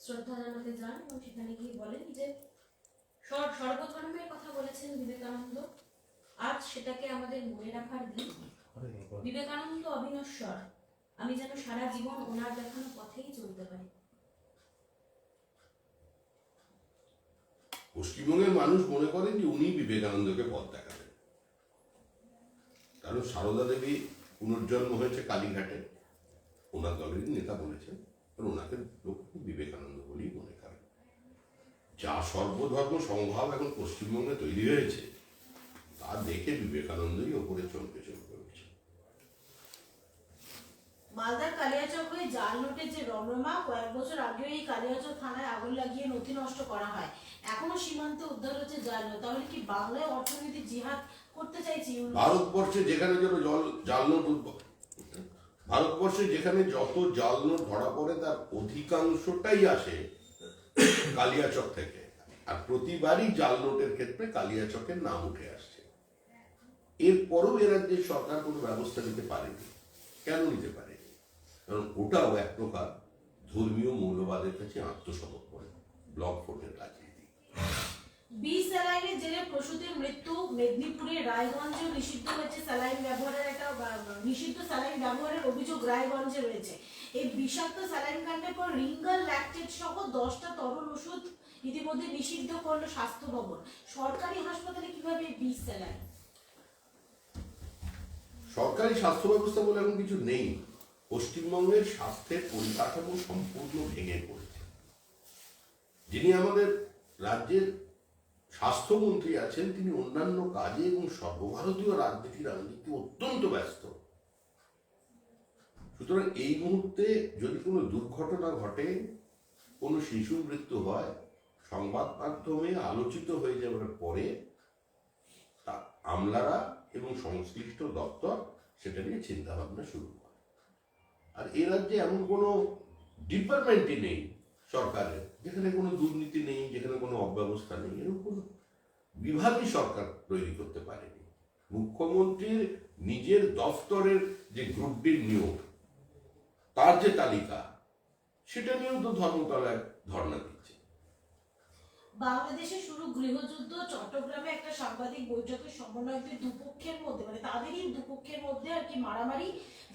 শ্রদ্ধা জানাতে যান এবং সেখানে গিয়ে বলেন যে সর্বধর্মের কথা বলেছেন বিবেকানন্দ। আজ সেটাকে আমাদের মনে রাখার দিন। বিবেকানন্দ আমি যেন সারা জীবন ওনার দেখানো পথেই চলতে পারি। পশ্চিমবঙ্গের মানুষ মনে করেন যে উনি বিবেকানন্দকে পথ দেখাবেন। কারণ সারদা দেবী পুনর্জন্ম হয়েছে কালীঘাটে। ওনার দলেরই নেতা বলেছেন। আর ওনাকে লোক বিবেকানন্দ বলেই মনে করেন। যা সর্বধর্ম সংভাব এখন পশ্চিমবঙ্গে তৈরি হয়েছে তা দেখে বিবেকানন্দই ওপরে চমকে চমকে উঠছে মালদার কালিয়াচক হয়ে জাল যে রমরমা কয়েক বছর আগেও এই কালিয়াচক থানায় আগুন লাগিয়ে নথি নষ্ট করা হয়। এখনও সীমান্তে উদ্ধার হচ্ছে জাল তাহলে কি বাংলায় অর্থনীতি জিহাদ করতে চাইছে? ভারতবর্ষে যেখানে যেন জল জাল নোট ভারতবর্ষে যেখানে যত জাল নোট ধরা পড়ে, তার অধিকাংশটাই আসে কালিয়াচক থেকে। আর প্রতিবারই জাল নোটের ক্ষেত্রে কালিয়াচকের নাম উঠে আসছে। এরপরও এ রাজ্যের সরকার কোনো ব্যবস্থা নিতে পারেনি, কেন নিতে পারেনি? কারণ ওটাও এক প্রকার ধর্মীয় মৌলবাদের কাছে আত্মসমর্পণ, ব্লক ফোর্টের রাজনীতি বি স্যালাইনের জেলে প্রসূতির মৃত্যু মেদিনীপুরের রায়গঞ্জেও নিষিদ্ধ হয়েছে স্যালাইন ব্যবহারের একটা নিষিদ্ধ স্যালাইন ব্যবহারের অভিযোগ রায়গঞ্জে রয়েছে। এই বিষাক্ত স্যালাইন কাণ্ডের পর রিঙ্গাল ল্যাকটেট সহ দশটা তরল ওষুধ ইতিমধ্যে নিষিদ্ধ করল স্বাস্থ্য ভবন। সরকারি হাসপাতালে কীভাবে বিষ স্যালাইন সরকারি স্বাস্থ্য ব্যবস্থা বলে এখন কিছু নেই। পশ্চিমবঙ্গের স্বাস্থ্যের পরিকাঠামো সম্পূর্ণ ভেঙে পড়েছে। যিনি আমাদের রাজ্যের স্বাস্থ্যমন্ত্রী আছেন, তিনি অন্যান্য কাজে এবং সর্বভারতীয় রাজনীতির রাজনীতি অত্যন্ত ব্যস্ত। সুতরাং এই মুহূর্তে যদি কোনো দুর্ঘটনা ঘটে, কোনো শিশু মৃত্যু হয়, সংবাদ মাধ্যমে আলোচিত হয়ে যাওয়ার পরে আমলারা এবং সংশ্লিষ্ট দপ্তর সেটা নিয়ে চিন্তা ভাবনা শুরু করে। আর এ রাজ্যে এমন কোনো ডিপার্টমেন্টই নেই সরকারের, যেখানে কোনো দুর্নীতি নেই, যেখানে কোনো অব্যবস্থা নেই, এরকম বিভাগই সরকার তৈরি করতে পারেনি। মুখ্যমন্ত্রীর নিজের দফতরের যে গ্রুপ ডির নিয়োগ, তার যে তালিকা, সেটা নিয়েও তো ধর্মতলায় ধর্ণা দিচ্ছে। বাংলাদেশে শুরু গৃহযুদ্ধ, চট্টগ্রামে একটা সাংবাদিক বৈঠকে সমন্বয়কের দুপক্ষের মধ্যে মানে তাদেরই দুপক্ষের মধ্যে আর কি মারামারি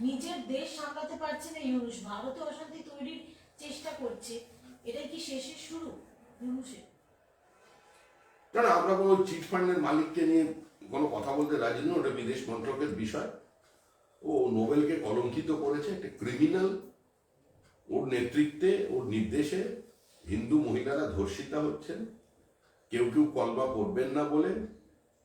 নিজের দেশ সামলাতে পারছে না ইউনুস। ভারতে অশান্তি তৈরির চেষ্টা করছে। এটাই কি শেষের শুরু? না না আমরা কোনো চিট ফান্ডের মালিককে নিয়ে কোনো কথা বলতে রাজি নই, ওটা বিদেশ মন্ত্রকের বিষয়। ও নোবেলকে কলঙ্কিত করেছে, একটা ক্রিমিনাল ওর নেতৃত্বে, ওর নির্দেশে হিন্দু মহিলারা ধর্ষিতা হচ্ছেন। কেউ কেউ কলমা পড়বেন না বলে,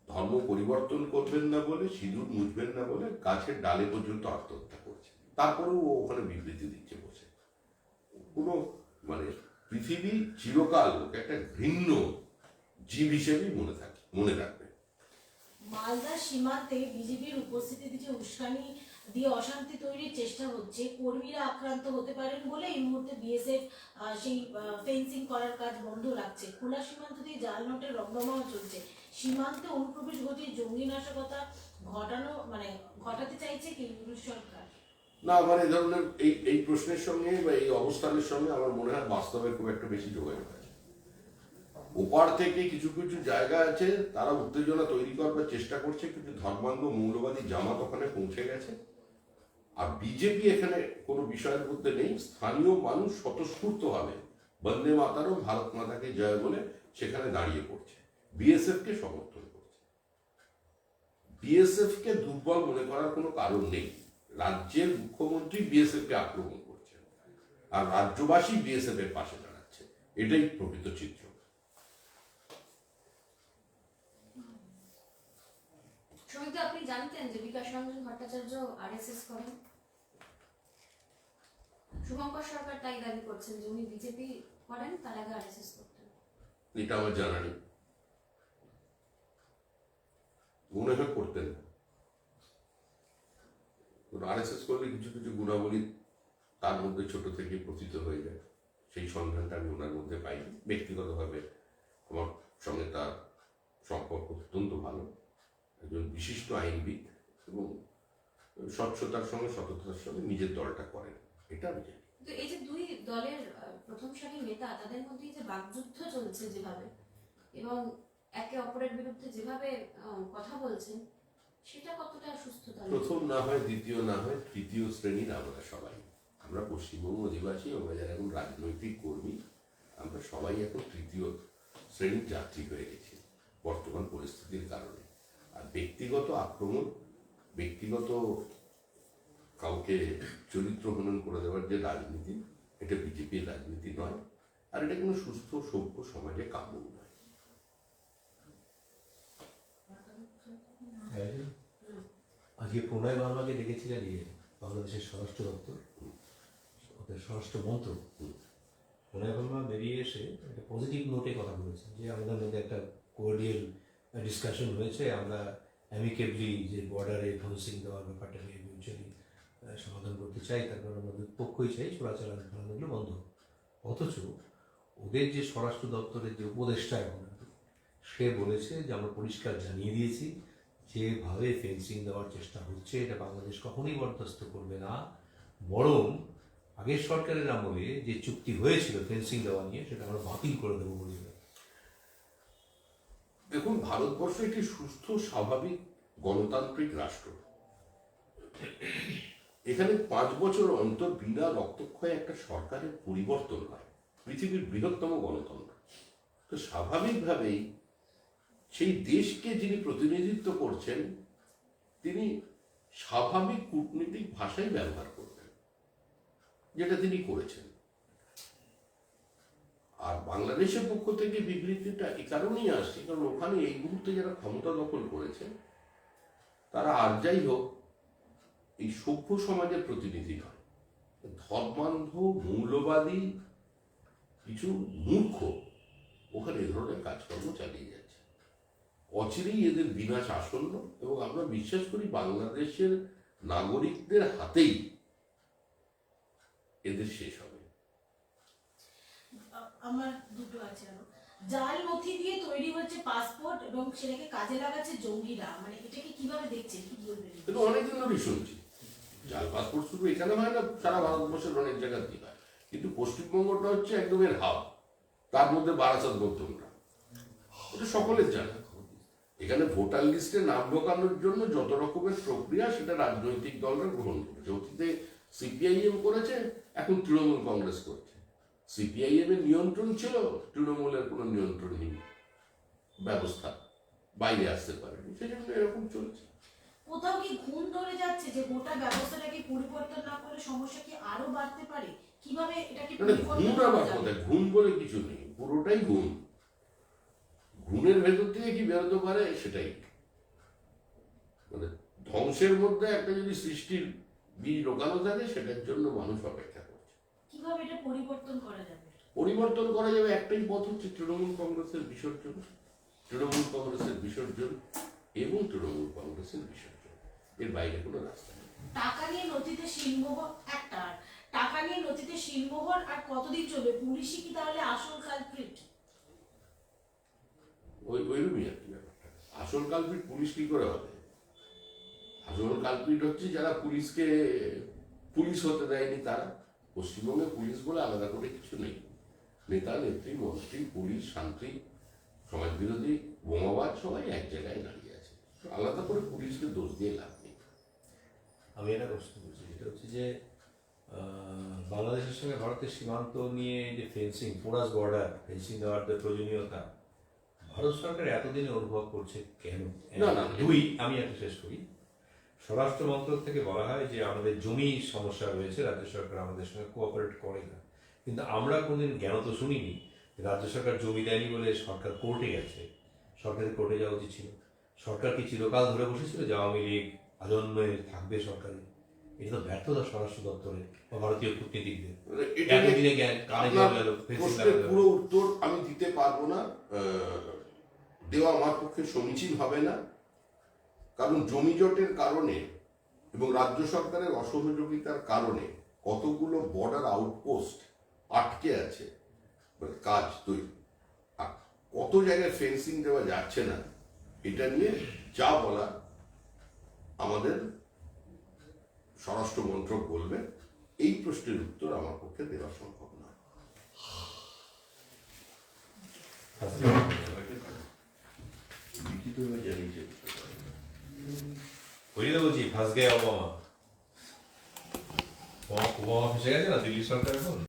ধর্ম পরিবর্তন করবেন না বলে, সিঁদুর মুছবেন না বলে গাছের ডালে পর্যন্ত আত্মহত্যা করছে। তারপরেও ও ওখানে বিবৃতি দিচ্ছে বসে। কোনো মানে পৃথিবী চিরকাল একটা ঘৃণ্য জীব হিসেবেই মনে থাকে, মনে রাখবে। মালদার সীমান্তে বিজেপির উপস্থিতিতে যে উস্কানি দিয়ে অশান্তি তৈরির চেষ্টা হচ্ছে, কর্মীরা আক্রান্ত হতে পারেন বলে এই মুহূর্তে বিএসএফ সেই ফেন্সিং করার কাজ বন্ধ রাখছে। খোলা সীমান্ত দিয়ে জাল নোটের রমরমাও চলছে। সীমান্তে অনুপ্রবেশ ঘটিয়ে জঙ্গি নাশকতা ঘটানো মানে ঘটাতে চাইছে কি সরকার? না এই ধরনের এই এই প্রশ্নের সঙ্গে বা এই অবস্থানের সঙ্গে আমার মনে হয় বাস্তবে খুব একটা বেশি যোগাযোগ আছে। ওপার থেকে কিছু কিছু জায়গা আছে, তারা উত্তেজনা তৈরি করবার চেষ্টা করছে, কিন্তু ধর্মাঙ্গ মৌলবাদী জামাত ওখানে পৌঁছে গেছে। আর বিজেপি এখানে কোনো বিষয়ের মধ্যে নেই, স্থানীয় মানুষ স্বতঃস্ফূর্ত হবে বন্দে মাতারও ভারত মাতাকে জয় বলে সেখানে দাঁড়িয়ে পড়ছে। বিএসএফ কে সমর্থন করছে। বিএসএফ কে দুর্বল মনে করার কোনো কারণ নেই। রাজ্যের মুখ্যমন্ত্রী বিএসএফ কে আক্রমণ করছেন আর রাজ্যবাসী বিএসএফ এর পাশে দাঁড়াচ্ছে। এটাই প্রকৃত চিত্র। আপনি জানতেন যে বিকাশ রঞ্জন ভট্টাচার্য আরএসএস করেন? শুভঙ্কর সরকার তাই দাবি করছেন যে উনি বিজেপি করেন তার আগে আরএসএস করতেন। এটা আমার জানা নেই। মনে হয় করতেন। আরএসএস করলে কিছু কিছু গুণাবলী তার মধ্যে ছোট থেকে প্রতীত হয়ে যায়। সেই সন্ধানটা আমি ওনার মধ্যে পাই ব্যক্তিগতভাবে আমার সঙ্গে তার সম্পর্ক অত্যন্ত ভালো। একজন বিশিষ্ট আইনবিদ এবং স্বচ্ছতার সঙ্গে সততার সঙ্গে নিজের দলটা করেন। এটা আমি জানি। তো এই যে দুই দলের প্রথম সারির নেতা, তাদের মধ্যে যে বাকযুদ্ধ চলছে যেভাবে এবং একে অপরের বিরুদ্ধে যেভাবে কথা বলছেন প্রথম না হয়, দ্বিতীয় না হয়, তৃতীয় শ্রেণির আমরা সবাই। আমরা পশ্চিমবঙ্গ অধিবাসী, আমরা যারা এখন রাজনৈতিক কর্মী, আমরা সবাই এখন তৃতীয় শ্রেণির যাত্রী হয়ে গেছি, বর্তমান পরিস্থিতির কারণে। আর ব্যক্তিগত আক্রমণ, ব্যক্তিগত কাউকে চরিত্র হনন করে দেওয়ার যে রাজনীতি, এটা বিজেপির রাজনীতি নয়, আর এটা কোনো সুস্থ, সভ্য সমাজে কাম্য নয় আজকে প্রণয় বার্মাকে ডেকেছিলেন ইয়ে বাংলাদেশের স্বরাষ্ট্র দপ্তর? ওদের স্বরাষ্ট্র মন্ত্রক। প্রণয় বার্মা বেরিয়ে এসে একটা পজিটিভ নোটে কথা বলেছেন যে আমাদের মধ্যে একটা কোর্ডিয়াল ডিসকাশন হয়েছে, আমরা অ্যামিকেবলি যে বর্ডারে ফেন্সিং দেওয়ার ব্যাপারটা নিয়ে মিউচুয়ালি সমাধান করতে চাই তারপর আমরা দুই পক্ষই চাই, চোরাচালান ফেলানোগুলো বন্ধ অথচ ওদের যে স্বরাষ্ট্র দপ্তরের যে উপদেষ্টা এখন সে বলেছে যে আমরা পরিষ্কার জানিয়ে দিয়েছি যেভাবে ফেন্সিং দেওয়ার চেষ্টা হচ্ছে, এটা বাংলাদেশ কখনোই বরদাস্ত করবে না। বরং আগের সরকারের আমলে যে চুক্তি হয়েছিল ফেন্সিং দেওয়া নিয়ে, সেটা আমরা বাতিল করে দেবো বলে দেখুন, ভারতবর্ষ একটি সুস্থ, স্বাভাবিক, গণতান্ত্রিক রাষ্ট্র। এখানে পাঁচ বছর অন্তর বিনা রক্তক্ষয়ে একটা সরকারের পরিবর্তন হয়, পৃথিবীর বৃহত্তম গণতন্ত্র। তো স্বাভাবিকভাবেই সেই দেশকে যিনি প্রতিনিধিত্ব করছেন, তিনি স্বাভাবিক কূটনীতিক ভাষাই ব্যবহার করবেন যেটা তিনি করেছেন। আর বাংলাদেশের পক্ষ থেকে বিবৃতিটা এই কারণেই আসছে, কারণ ওখানে এই মুহূর্তে যারা ক্ষমতা দখল করেছে তারা আর যাই হোক, এই সভ্য সমাজের প্রতিনিধি নয়। ধর্মান্ধ, মৌলবাদী, কিছু মূর্খ ওখানে এ ধরনের কাজকর্ম চালিয়ে যাচ্ছে। অচিরেই এদের বিনাশ আসন্ন এবং আমরা বিশ্বাস করি বাংলাদেশের নাগরিকদের হাতেই এদের শেষ হবে। আমার দুটো আছে আরও। জাল নথি দিয়ে তৈরি হচ্ছে পাসপোর্ট এবং সেটাকে কাজে লাগাচ্ছে জঙ্গিরা। মানে এটাকে কীভাবে দেখছেন? কি বলবেন? কিন্তু অনেকদিন ধরেই শুনছি। জাল পাসপোর্ট শুধু এখানে হয় না সারা ভারতবর্ষের অনেক জায়গাতেই হয়। কিন্তু পশ্চিমবঙ্গটা হচ্ছে একদমের হাব। তার মধ্যে বারাসাত গৌতমরা এটা সকলের জানা। এখানে ভোটার লিস্টে নাম ঢোকানোর জন্য যত রকমের প্রক্রিয়া সেটা রাজনৈতিক দলরা গ্রহণ করেছে অতীতে সিপিআইএম করেছে এখন তৃণমূল কংগ্রেস করছে। সিপিআইএম এর নিয়ন্ত্রণ ছিল তৃণমূলের কোনো নিয়ন্ত্রণহীন ব্যবস্থা বাইরে আসতে পারেনি। সেই জন্য এরকম চলছে। কোথাও কি ঘুম ধরে যাচ্ছে যে গোটা ব্যবস্থাটাকে পরিবর্তন না করলে সমস্যা কি আরও বাড়তে পারে? কীভাবে এটাকে মানে ঘুম আবার কোথায়? ঘুম বলে কিছু নেই পুরোটাই ঘুম। ঘুমের ভেতর থেকে কি বেরোতে পারে? সেটাই। মানে ধ্বংসের মধ্যে একটা যদি সৃষ্টির বীজ ঢোকানো থাকে সেটার জন্য মানুষ অপেক্ষা করছে। কীভাবে এটা পরিবর্তন করা যাবে? পরিবর্তন করা যাবে একটাই পথ হচ্ছে তৃণমূল কংগ্রেসের বিসর্জন। তৃণমূল কংগ্রেসের বিসর্জন এবং তৃণমূল কংগ্রেসের বিসর্জন। এর বাইরে কোনো রাস্তা নেই। টাকা নিয়ে নথিতে শিলমোহর একটা টাকা নিয়ে নথিতে শিলমোহর আর কতদিন চলবে? পুলিশই কি তাহলে আসল কালপ্রিট ওই ওইরকমই আর কি আসল কালপিট পুলিশ কি করে হবে? আসল কালপিট হচ্ছে যারা পুলিশকে, পুলিশ হতে দেয়নি তারা। পশ্চিমবঙ্গে পুলিশ বলে আলাদা করে কিছু নেই। নেতা, নেত্রী, মন্ত্রী, পুলিশ, শান্তি সমাজ বিরোধী বোমাবাজ সবাই এক জায়গায় দাঁড়িয়ে আছে। আলাদা করে পুলিশকে দোষ দিয়ে লাভ নেই। আমি এটা প্রশ্ন করছি যেটা হচ্ছে যে বাংলাদেশের সঙ্গে ভারতের সীমান্ত নিয়ে যে ফেন্সিং পোরাস বর্ডার ফেন্সিং দেওয়ার যে প্রয়োজনীয়তা ভারত সরকার এতদিনে অনুভব করছে কেন? না, না, দুই আমি একটা শেষ করি। স্বরাষ্ট্র মন্ত্রক থেকে বলা হয় যে আমাদের জমি সমস্যা রয়েছে রাজ্য সরকার আমাদের সঙ্গে কোঅপারেট করে না। কিন্তু আমরা কোনদিন জ্ঞান তো শুনিনি রাজ্য সরকার জমি দেয়নি বলে সরকার কোর্টে গেছে। সরকারের কোর্টে যাওয়া উচিত ছিল। সরকার কি চিরকাল ধরে বসেছিল যে আওয়ামী লীগ আজন্মে থাকবে সরকারে? এটা তো ব্যর্থতা স্বরাষ্ট্র দপ্তরে বা ভারতীয় কূটনীতিকদের। এতদিনে জ্ঞান কানে। পুরো উত্তর আমি দিতে পারব না। দেওয়া আমার পক্ষে সমীচীন হবে না। কারণ জমিজটের কারণে এবং রাজ্য সরকারের অসহযোগিতার কারণে কতগুলো বর্ডার আউটপোস্ট আটকে আছে। মানে কাজ তৈরি। কত জায়গায় ফেন্সিং দেওয়া যাচ্ছে না, এটা নিয়ে যা বলা আমাদের স্বরাষ্ট্র মন্ত্রক বলবে, এই প্রশ্নের উত্তর আমার পক্ষে দেওয়া সম্ভব না লিখিতভাবে জানিয়েছে বিষয়টা। ওই যে বলছি ফাঁস গেছে ওবামা ওবামা ফেসে গেছে না দিল্লি সরকার এখন